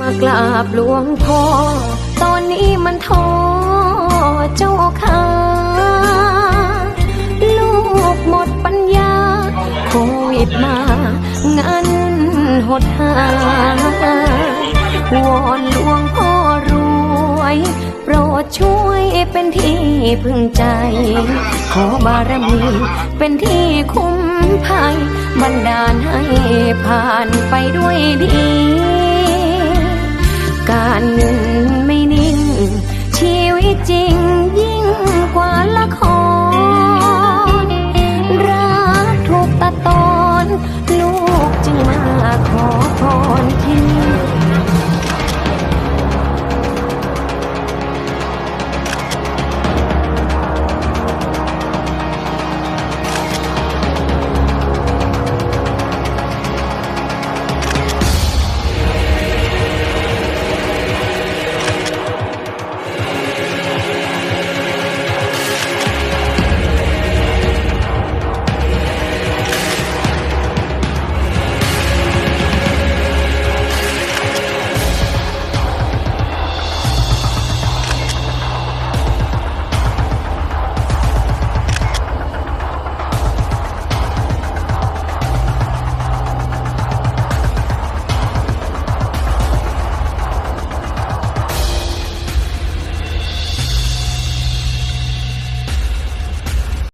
มากราบหลวงพ่อ ตอนนี้มันท้อเจ้าค่ะลูกหมดปัญญาโควิดมางินหดหาวอนหลวงพ่อรวย โปรดช่วยเป็นที่พึ่งใจ ขอบารมีเป็นที่คุ้มภัย บันดาลให้ผ่านไปด้วยดี จริงยิ่งกว่าละคร รักถูกตะตอน ลูกจึงมาขอพรที่